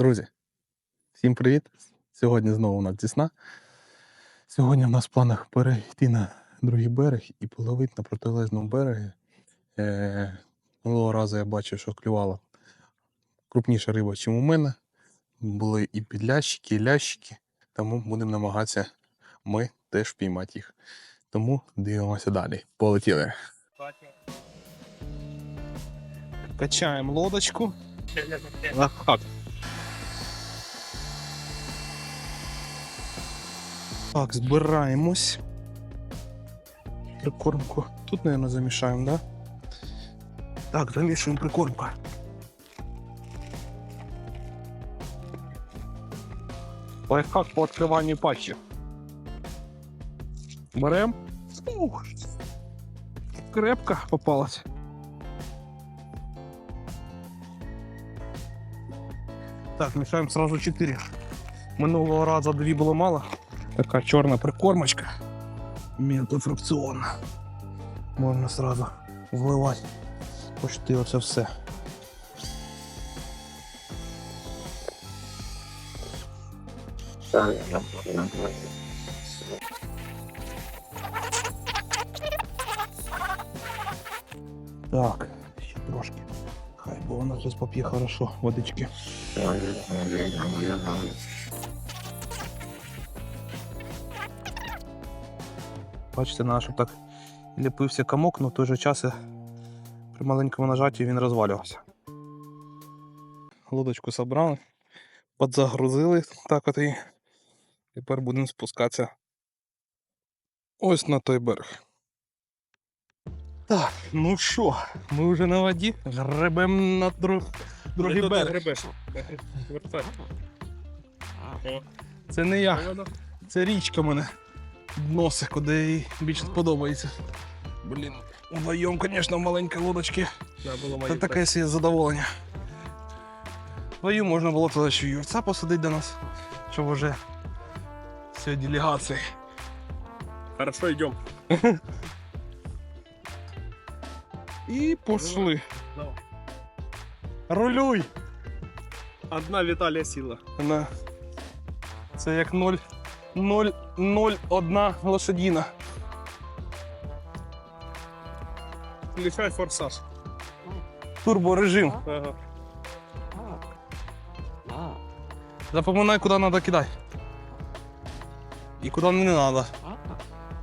Друзі, всім привіт! Сьогодні знову у нас Дісна. Сьогодні в нас в планах перейти на другий берег і половити на протилежному берегі. Е, минулого разу я бачив, що клювала крупніша риба, ніж у мене. Були і підлящики, і лящики, тому будемо намагатися ми теж впіймати їх. Тому дивимося далі. Полетіли. Качаємо лодочку. Так. Так, збираємось. Прикормку. Тут, мабуть, замішаємо, да? Так, замішуємо прикормку. Лайфхак по відкриванню патчі. Берем. Ух. Крепко попалась. Так, мішаємо сразу 4. Минулого разу дві було мало. Така чорна прикормочка. Мелкофракціонна. Можна сразу вливати почти оце все. Так, ще трошки. Хай бо вона зараз поп'є хорошо водички. Бачите, на щоб так ліпився комок, але в той же час при маленькому нажатті він розвалювався. Лодочку забрали, підзагрузили так от і тепер будемо спускатися ось на той берег. Так, ну що, ми вже на воді, гребемо на друг... другий берег. Вертай. Це не я, це річка мене носить, куди їй більше подобається. Блін, вдвоєм, звісно, в маленькій лодочці. Да, було Це таке собі задоволення. Вдвоєм можна було туди ще юрця посадити до нас, щоб вже все делегації. Хорошо, йдем. І. Давай. Рулюй! Одна Віталія сіла. Вона... Це як 0, 0, 0, 1 лошадіна. Включай форсаж. Турборежим. Ага. Запоминай, куди треба кидати. І куди не треба.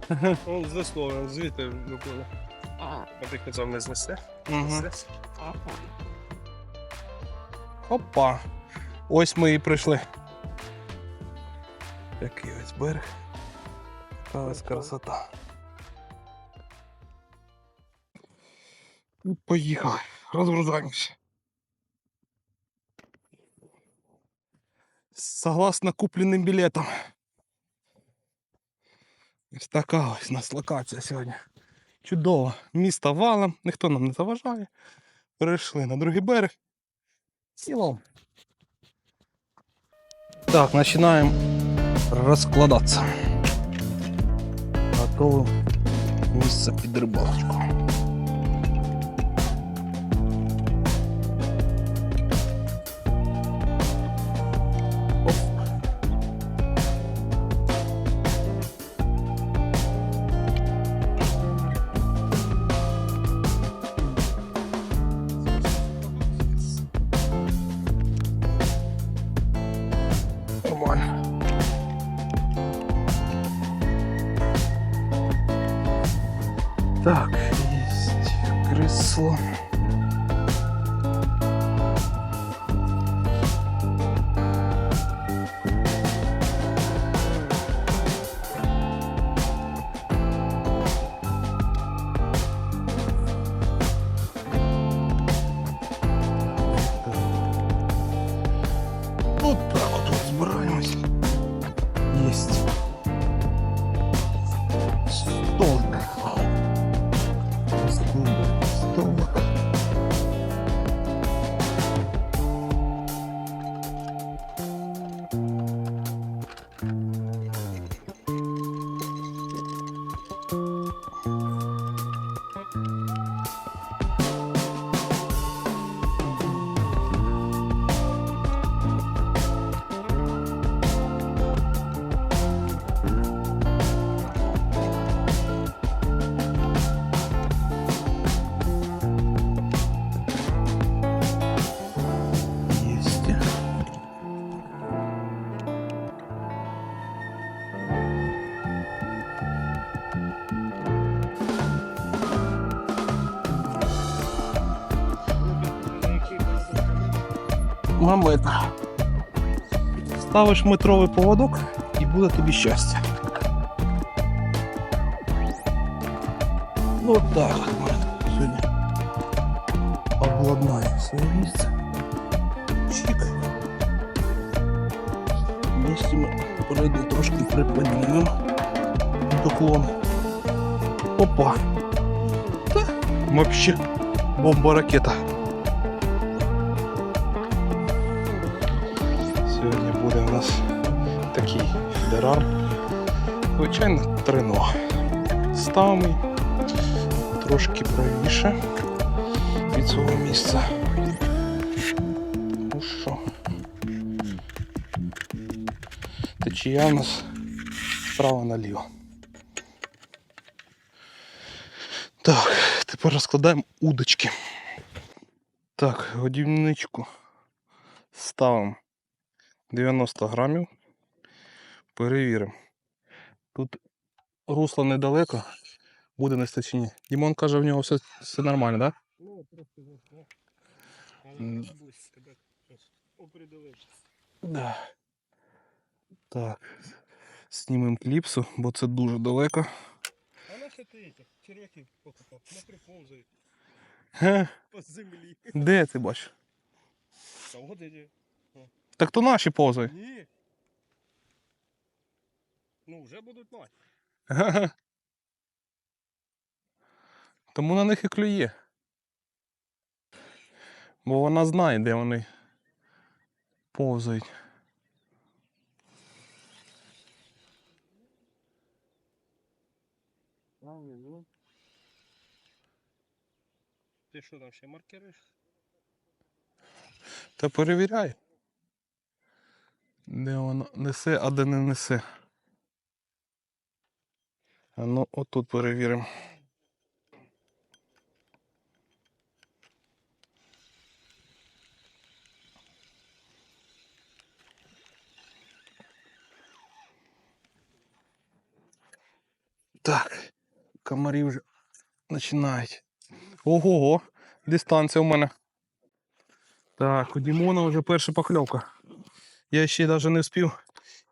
Он з весло, звідти. А ти казав, не знесе. Угу. Опа. Ось ми і прийшли. Який ось берег. Така ось красота. Ну, Поїхали. Розгружаємося. Согласно купленим білетам. Ось така ось у нас локація сьогодні. Чудово. Місто валом, ніхто нам не заважає. Перейшли на другий берег. Сілом. Так, начинаем раскладаться. Готовим місце під рибалочку. На метр. Ставиш метровий поводок і буде тобі щастя. Ну так, ми сьогодні обладнаємо своє місце. Чик. Місці ми перейдемо трошки припинимо доклон. Опа. Та вообще бомба ракета. Буде у нас такий дерар. Звичайно, трино. Ставимо трошки правіше від цього місця. Ну що? Течія у нас справа наліво. Так, тепер розкладаємо удочки. Так, годівничку ставимо 90 грамів. Перевіримо. Тут русло недалеко, буде нести чи. Дімон каже, в нього все, все нормально, так? Ну, трохи вийшло. Да. Так. Знімемо кліпсу, бо це дуже далеко. А нахи ти этих черв'яків покупав? Не приповзай по землі. Де ти бачиш? Та. Так то наші повзають. Ні. Ну, вже будуть. Ага. Тому на них і клює. Бо вона знає, де вони повзають. Ти що там ще маркериш? Та перевіряй. Де воно несе, а де не несе. А ну отут перевіримо. Так, комарі вже починають. Ого, дистанція у мене. Так, у Дімона вже перша покльовка. Я ще навіть не встиг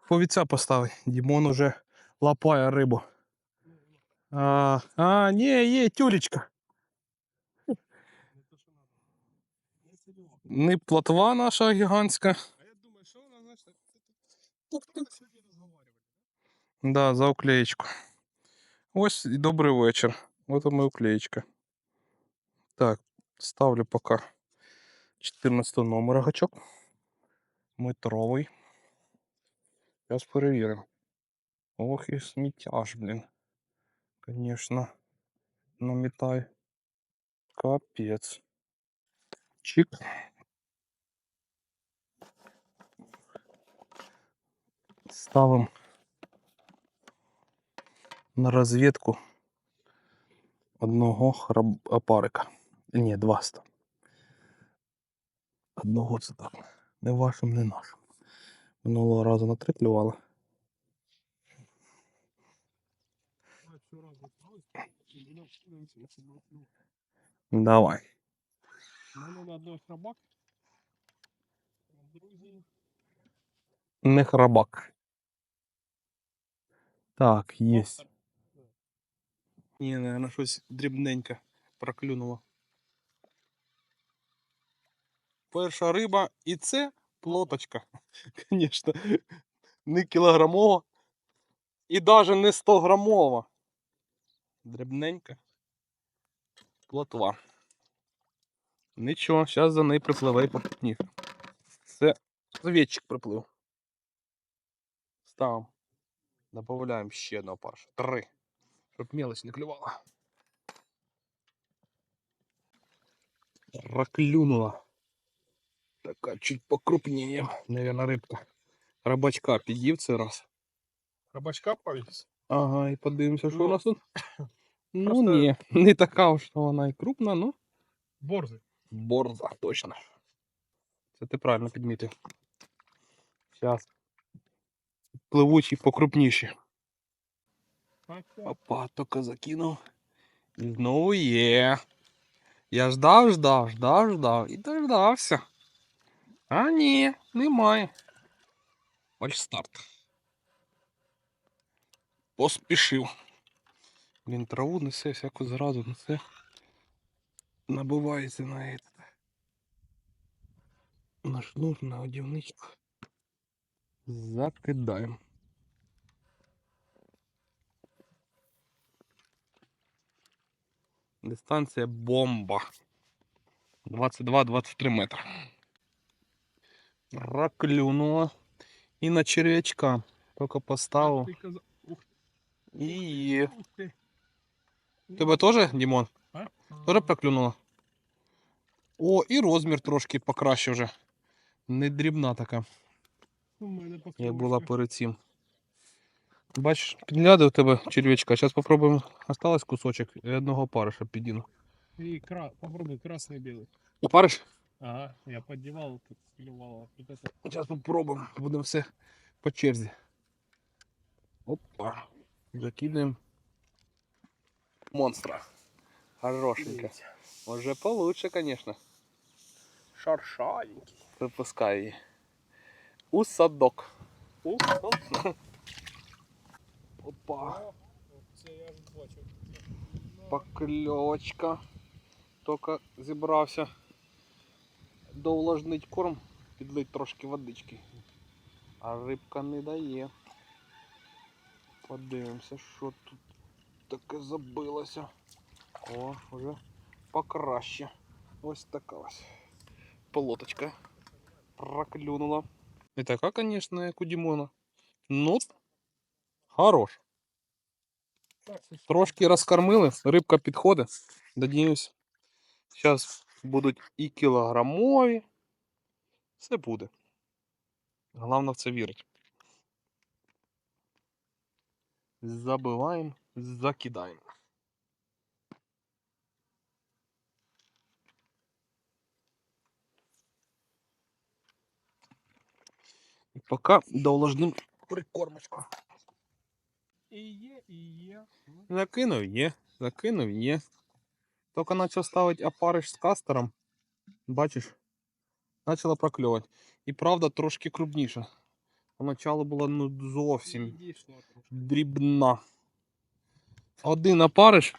повіця поставити. Дімон уже лапає рибу. А, а ні, є тюлечка. Не плотва наша гігантська. А я думаю, що вона, знаєш, так. Тут сьогодні розговорювати. Да, за уклеєчку. Ось і добрий вечір. От моя уклеєчка. Так, ставлю поки 14 номера гачок. Метровий. Зараз перевіримо. Ох і сміттяж, блін. Конечно. Намітай. Капець. Чик. Ставимо на розвідку одного храб... опарика. Ні, два ста. Одного це так. Не вашим, не нашим. Минулого разу на три клювали. А що раз відправилось, і будемо подивитися на цьому клюву. Давай. У мене на одного храбак. Друзі. Не храбак. Так, єсть. Ні, наверное, щось дрібненьке проклюнуло. Перша риба і це плоточка. Звісно, не кілограмова і навіть не 100 грамова. Дрібненька. Плотва. Нічого, зараз за неї припливе і попутніше. Це завідчик приплив. Ставимо. Добавляємо ще одного парша. Три. Щоб мелочь не клювала. Проклюнула. Така чуть покрупніє, наверное, рибка. Рибачка під'їв цей раз. Храбачка повіс? Ага, і подивимося, що у Ну, нас тут. Ну просто- ні, не така уж вона і крупна, ну. Борзи. Борза, точно. Це ти правильно підмітив. Зараз. Пливучі покрупніші. Опа, тільки закинув. І знову є. Я ждав, ждав, ждав, ждав і дождався. А ні, немає. Фальстарт. Поспішив. Він траву несе, всяку зразу несе. Набивається на этот. На шнур, на одівничку. Закидаємо. Дистанція бомба. 22-23 метри. Проклюнула. І на черв'ячка. Є. ух ти. Тебе теж, Дімон? А? Теж проклюнуло? О, і розмір трошки покраще вже. Не дрібна така, У мене як була перед цим. Бачиш, у тебе черв'ячка. Зараз спробуємо. Осталось кусочок одного париша підіну. І кра... попробуй красний білий. Опариш? Ага, я поддевал, тут клювало. Вот это. Зараз попробуємо. Будемо все по черзі. Опа. Закидаємо. Монстра. Хорошенько. Уже получше, конечно. Шаршаленький. Випускай її. У садок. Ух, Опа. Це я ж бачу. Покльовочка. Тільки зібрався довлажнить корм, підлить трошки водички. А рибка не дає. Подивимося, що тут таке забилося. О, вже покраще. Ось така ось. Полоточка. Проклюнула. Не така, звісно, як у Дімона. Ну, хорош. Трошки розкормили, рибка підходить. Надіюсь, зараз будуть і кілограмові. Все буде. Головне в це вірити. Забиваємо, закидаємо. І поки довложним прикормочку. І є, і є. Закинув є, закинув є. Тільки почав ставити опариш з кастером. Бачиш, почала прокльовувати. І правда трошки крупніша. Поначалу була ну зовсім дрібна. Один опариш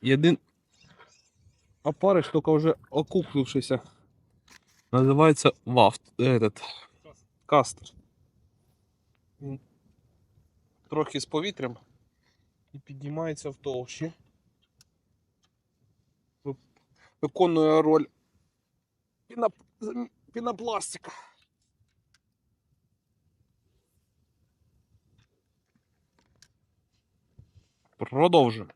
і один опариш, тільки вже окуклившийся. Називається вафт. Этот, кастер. Трохи з повітрям і піднімається в товщі. Ви- Виконує роль піноп... зам- пінопластика. Продовжуємо.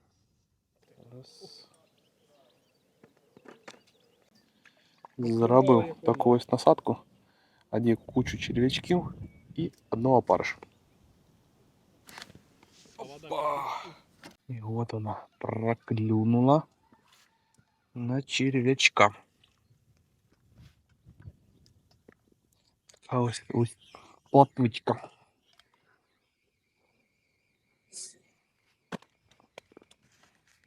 Зробив таку ось насадку, одів кучу черв'ячків і одного опариша. Опа! І от вона проклюнула на черв'ячка. А ось ось платвичка.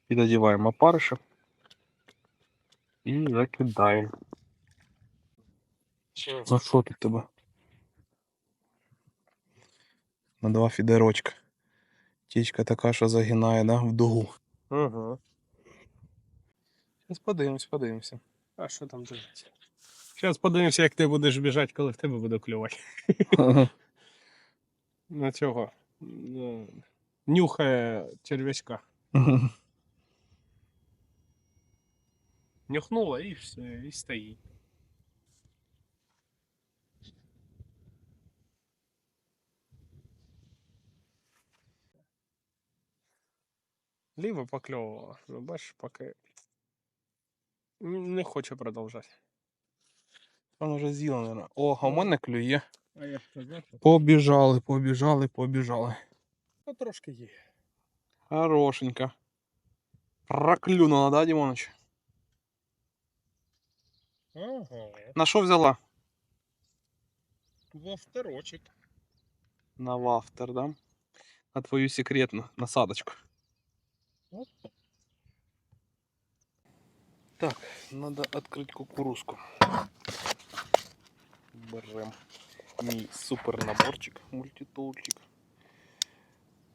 Підодіваємо опариша і закидаємо. Ну що тут тебе? На два фідерочка. Тічка така, що загинає, да, в дугу. Ага. Подивимось, подивимося. А що там дивиться? Зараз подивимося, як ти будеш біжати, коли в тебе буде клювати. На цього. Ну, Нюхає черв'ячка. Нюхнула і все, і стоїть. Ліво покльовувала. Ну, бачиш, поки не хоче продовжати. Воно вже з'їла, наверное. О, а в мене клює. А я сказав, що Побіжали, побіжали, побіжали. ну, трошки є. Хорошенько. Проклюнула, да, Дімоныч? Ага. На що взяла? Вовторочек. На вафтер, да? На твою секретну насадочку. Так, надо открыть кукурузку. беремо мій супер наборчик, мультитулчик.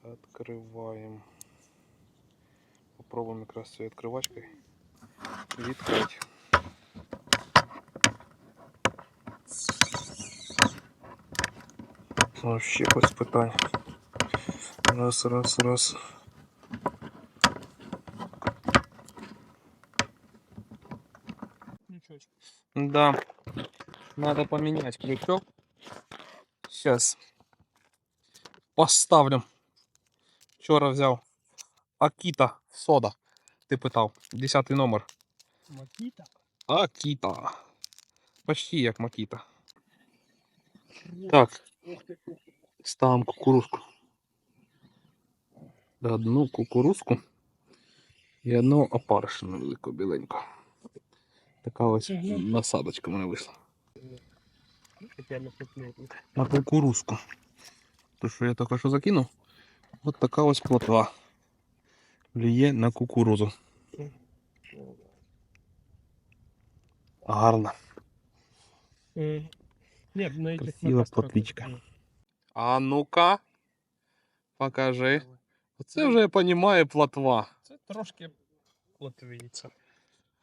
Открываем. Попробуем якраз цією відкривачкою відкрити. Вообще без питань. Раз, раз, раз. Да. Надо поменять крючок. Сейчас. Поставлю. Вчора взяв Акіта сода. Ти питав. Десятий номер. Макіта. Акіта. Почти як Макіта. Так, ставимо кукурузку. Одну кукурузку і одну опаришину велику біленьку. Така ось насадочка в мене вийшла. На кукурузку. То, що я тільки що закинув, от така ось плотва. Вліє на кукурузу. На этих Красива трохи. А ну-ка, покажи. Оце вже я розумію плотва. Це трошки латвійця.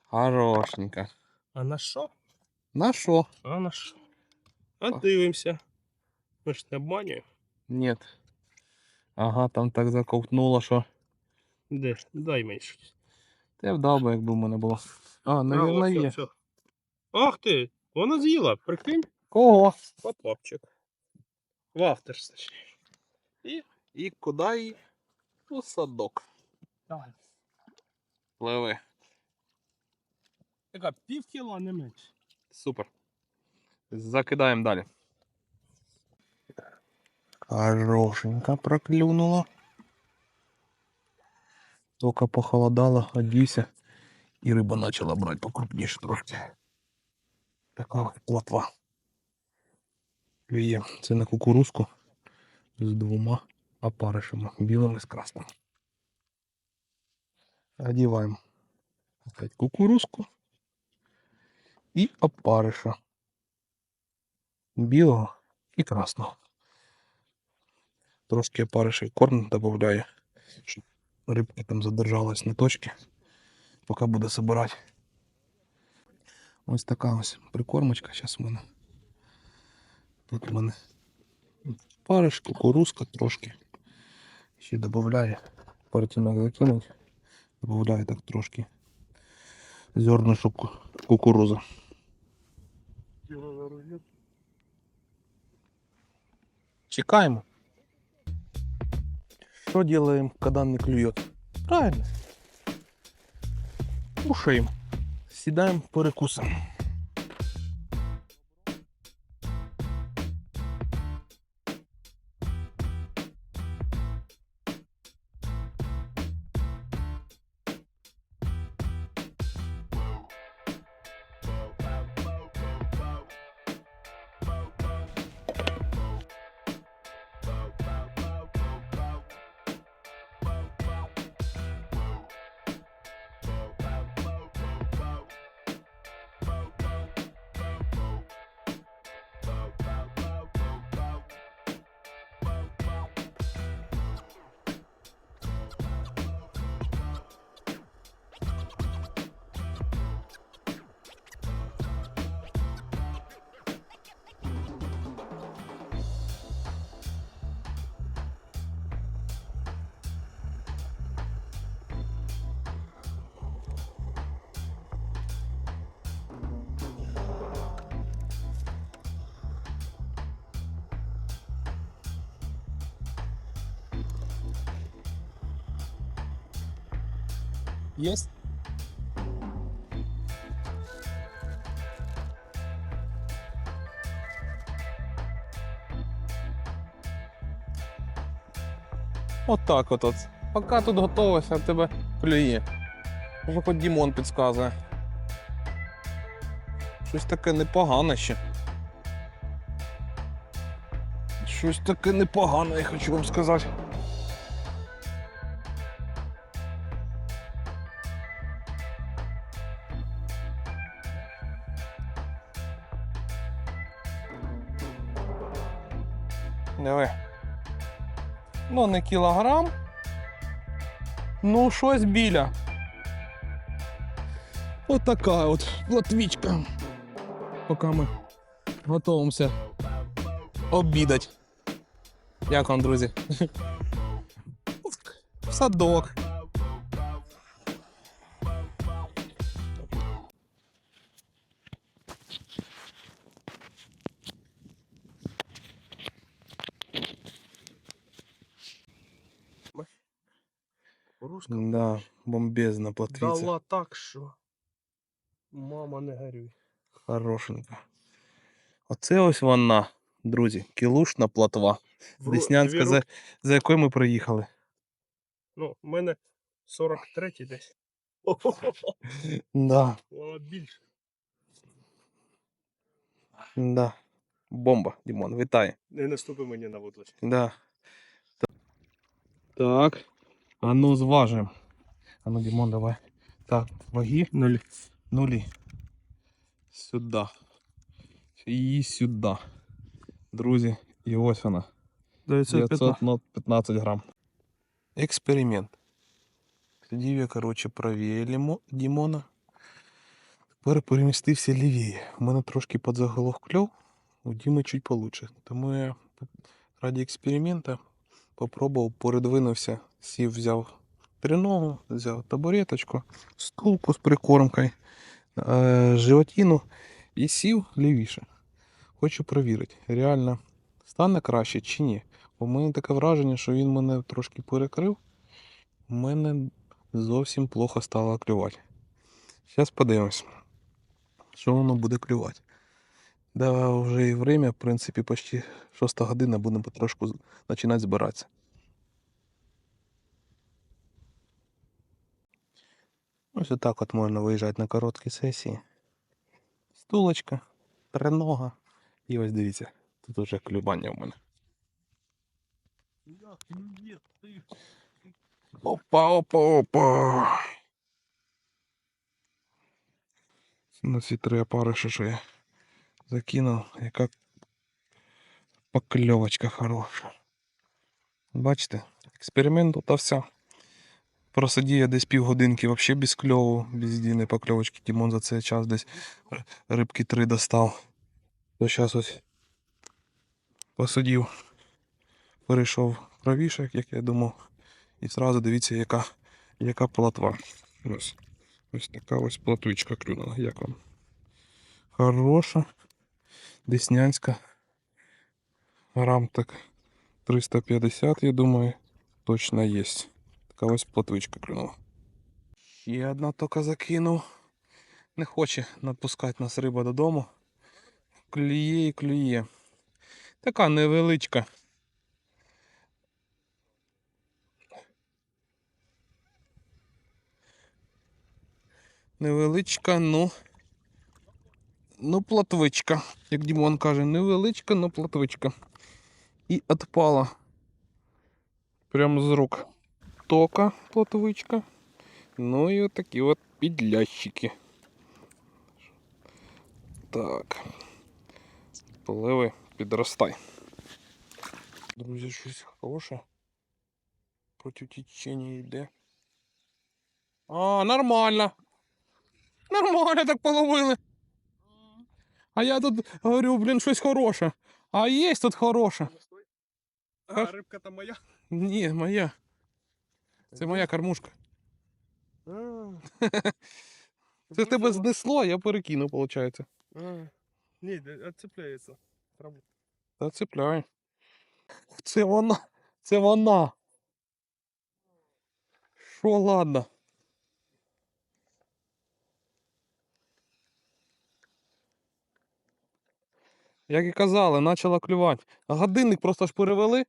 Хорошенька. А на що? На що? А на що? А дивимося. Ми ж не обманюємо. Нет. Ага, там так заковтнуло, що. Де? Дай щось. Ти вдав би, якби в мене було. А, навірно, є. ось. Ах ти! Вона з'їла, прикинь? Кого? Поплавчик. Вафтерс, точніше. І І куди її? У садок. давай. Пливи. Така пів кіла не менше. Супер. Закидаємо далі. Хорошенько проклюнуло. Только похолодало, одівся, і риба почала брати покрупніше трошки. Така от плотва. Є. Це на кукурузку з двома опаришами, білим і з красним. Одіваємо опять кукурузку і опариша. Білого і красного. Трошки опаришей корм додаю, щоб рибка там задержалась на точці, поки буде собирати. Ось така ось прикормочка зараз в мене. Тут в мене париш, кукурузка трошки. Ще додаю, як закинуть, додаю так трошки зернышок ку- кукуруза. Чекаємо. Что делаем, когда не клюет? Правильно. Кушаем. Сідаємо перекусом. Есть? Отак от, от. Поки тут готовишся, тебе клює. Може хоч Дімон підказує. Щось таке непогане ще. Щось таке непогане, я хочу вам сказати. Кілограм. Ну, щось біля. От така от платвічка. Поки ми готуємося обідати. Як вам, друзі? В садок. Бомбезна платвиця. дала так, що. Мама не горюй. Хорошенька. Оце ось вона, друзі, кілушна платва. В Деснянська, дві за, руки. за якою ми приїхали. Ну, в мене 43-й десь. Да, Вона більше. да. Бомба, Дімон, вітаю. Не наступи мені на вудлочку. Да. Так. А ну зважимо. А ну, Дімон, давай. Так, ваги. Нулі. Нулі. Сюди. І сюди. Друзі, і ось вона. 915 грам. Експеримент. Сидів я, коротше, правіє Дімона. Тепер перемістився лівіє. У мене трошки подзаголов кльов, у Діми чуть получше. Тому я раді експеримента попробував, передвинувся, сів, взяв треногу, взяв табуреточку, стулку з прикормкою, е, животину і сів лівіше. Хочу перевірити, реально стане краще чи ні. В мене таке враження, що він мене трошки перекрив. У мене зовсім плохо стало клювати. Зараз подивимось, що воно буде клювати. Да, вже і время, в принципі, почти 6 година, будемо потрошку починати збиратися. Ось отак от можна виїжджати на короткі сесії. Стулочка, тренога. І ось дивіться, тут уже клювання в мене. Опа, опа, опа. На ці три опариші, що я закинув, яка покльовочка хороша. Бачите, експеримент удався. Просидів я десь півгодинки взагалі без кльову, без єдиної покльовочки. Дімон за цей час десь рибки три достав. То зараз ось посидів, перейшов правіше, як я думав. І зразу дивіться, яка, яка платва. Ось. Ось така ось платвичка клюнула. Як вам? Хороша. Деснянська. Грам так 350, я думаю, точно є. Така ось платвичка клюнула. Ще одна тока закинув. Не хоче надпускати нас риба додому. Клює і клює. Така невеличка. Невеличка, ну. Ну, платвичка. Як Дімон каже, невеличка, ну платвичка. І отпала. Прямо з рук. Тока платвичка. Ну і отакі от підлящики. Так. Пливи, підростай. Друзі, щось хороше. Проти течення йде. А, нормально. Нормально так половили. А я тут говорю, блін, щось хороше. А є тут хороше. А, Ах. рибка там моя. Ні, моя. Це моя кормушка. Це тебе знесло, я перекинув, виходить. Ні, відцепляється. Та цепляй. Це вона. Це вона. Що, ладно. Як і казали, почала клювати. А годинник просто ж перевели.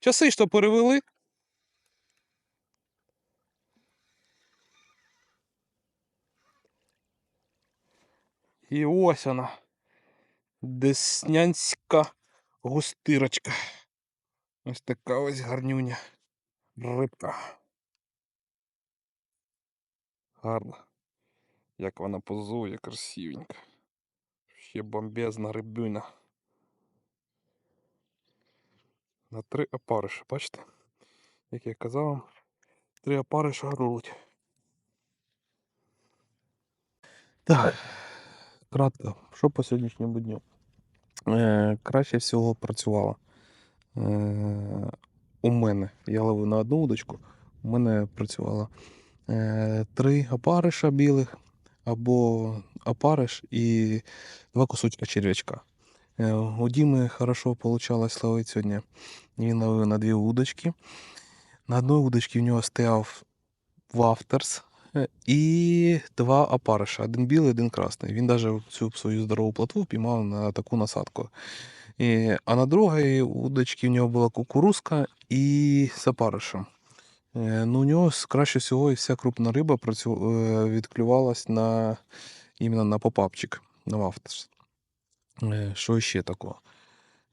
Часи то перевели. І ось вона. Деснянська густирочка. Ось така ось гарнюня. Рибка. Гарна. Як вона позує, красивенька. Ще бомбезна рибюна. на три опариша. Бачите? Як я казав вам, три опариша рулуть. Так, кратко, що по сьогоднішньому дню? Е, краще всього працювало. Е, у мене, я ловив на одну удочку, у мене працювало е, три опариша білих, або опариш і два кусочка черв'ячка. Е, у Діми хорошо получалось ловити сьогодні. Він ловив на дві удочки. На одній удочці в нього стояв вафтерс і два опариша. Один білий, один красний. Він навіть цю свою здорову плотву піймав на таку насадку. І, а на другій удочці в нього була кукурузка і з опаришем. Е, Ну, у нього краще всього і вся крупна риба працю... е, відклювалась на іменно на попапчик, на вафтерс. Е, Що ще такого?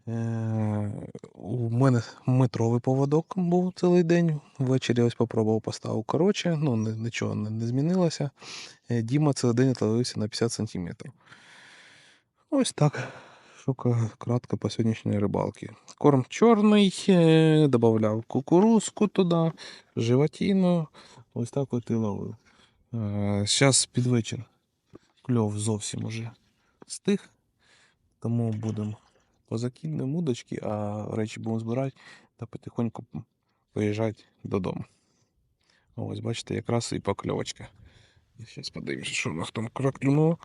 Е, У мене метровий поводок був цілий день. Ввечері ось попробував поставив коротше, ну нічого не, змінилося. Е, Діма цілий день ловився на 50 см. Ось так. Що ка- кратко по сьогоднішньої рибалки. Корм чорний, е, додавав кукурузку туди, животину. Ось так от і ловив. Зараз під вечір кльов зовсім уже стих. Тому будемо позакинемо удочки, а речі будемо збирати та потихоньку поїжджати додому. Ось, бачите, якраз і покльовочка. Зараз подивимося, що у нас там краклюнуло.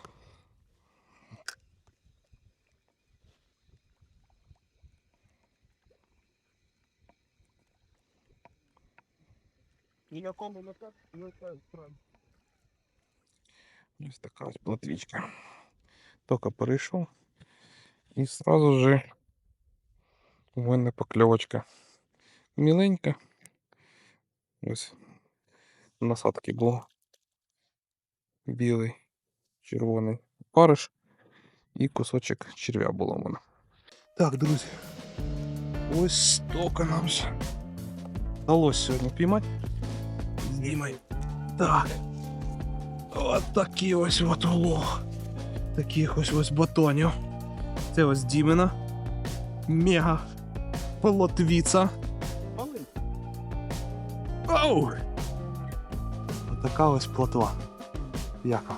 Ніякому не так, не так. Ось така ось платвічка. Тільки перейшов. І сразу же у мене покльовочка міленька. Ось насадки було. Білий, червоний париш і кусочок черв'я було у мене. Так, друзі. Ось стільки нам ж вдалося сьогодні піймати. З Дімою. Так. От такий ось от улов. Таких ось ось батонів. Це ось Дімена. Мега полотвіца. Оу! Така ось плотва. Яка.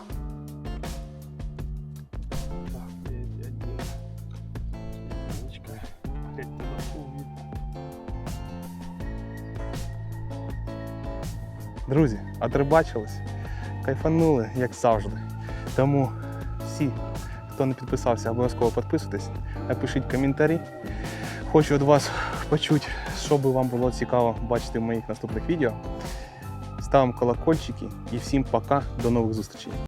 Друзі, отрибачились, кайфанули, як завжди. Тому всі, хто не підписався, обов'язково підписуйтесь, напишіть коментарі. Хочу від вас почути, що би вам було цікаво бачити в моїх наступних відео. Ставимо колокольчики і всім пока, до нових зустрічей.